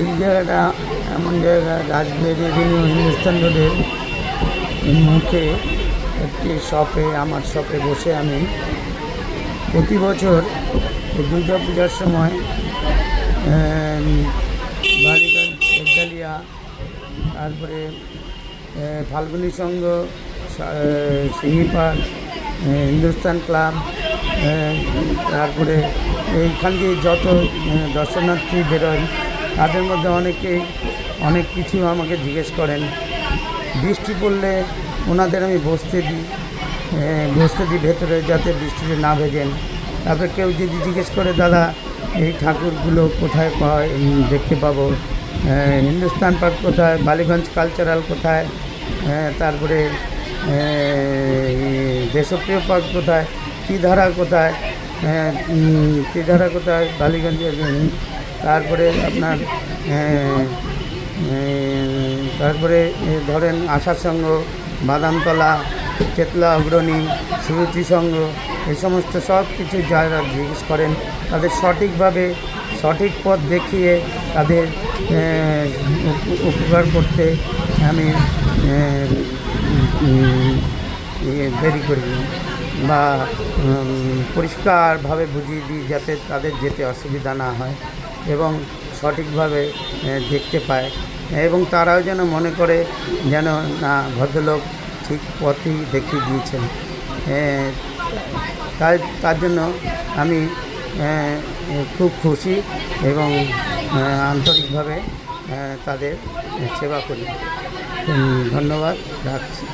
এই জায়গাটা এমন জায়গা রাজবাড়ি রেভিনিউ হিন্দুস্তান রোডের মুখে একটি শপে আমার শপে বসে আমি প্রতি বছর দুর্গা পূজার সময় আম, বালিগঞ্জ একডালিয়া তারপরে ফাল্গুনী সংঘ সিঙ্গিপাড় হিন্দুস্তান ক্লাব তারপরে এইখান দিয়ে যত দর্শনার্থী বেরোয় তাদের মধ্যে অনেকেই অনেক কিছু আমাকে জিজ্ঞেস করেন। বৃষ্টি পড়লে ওনাদের আমি বসতে দিই বসতে দিই ভেতরে যাতে বৃষ্টিতে না ভেজেন। তারপরে কেউ যদি জিজ্ঞেস করে দাদা এই ঠাকুরগুলো কোথায় পাওয়া দেখতে পাবো? হিন্দুস্তান পার্ক কোথায়? বালিগঞ্জ কালচারাল কোথায়? তারপরে দেশপ্রিয় পার্ক কোথায়? ত্রিধারা কোথায়? ত্রিধারা কোথায়? বালিগঞ্জের উম, তারপরে আপনার তারপরে ধরেন আশার সঙ্গ, বাদামতলা, চেতলা, অগ্রণী, সুরুচি সঙ্গ এই সমস্ত সব কিছু যারা জিজ্ঞেস করেন, তাদের সঠিকভাবে সঠিক পথ দেখিয়ে তাদের উপকার করতে আমি ইয়ে দেরি করি বা পরিষ্কারভাবে বুঝিয়ে দিই যাতে তাদের যেতে অসুবিধা না হয়। এবং সঠিকভাবে দেখতে পায়। এবং তারাও যেন মনে করে যেন, না, ভদ্রলোক ঠিক পথই দেখিয়ে দিয়েছেন। তাই, তার জন্য আমি খুব খুশি এবং আন্তরিকভাবে তাদের সেবা করি। ধন্যবাদ, রাখছি।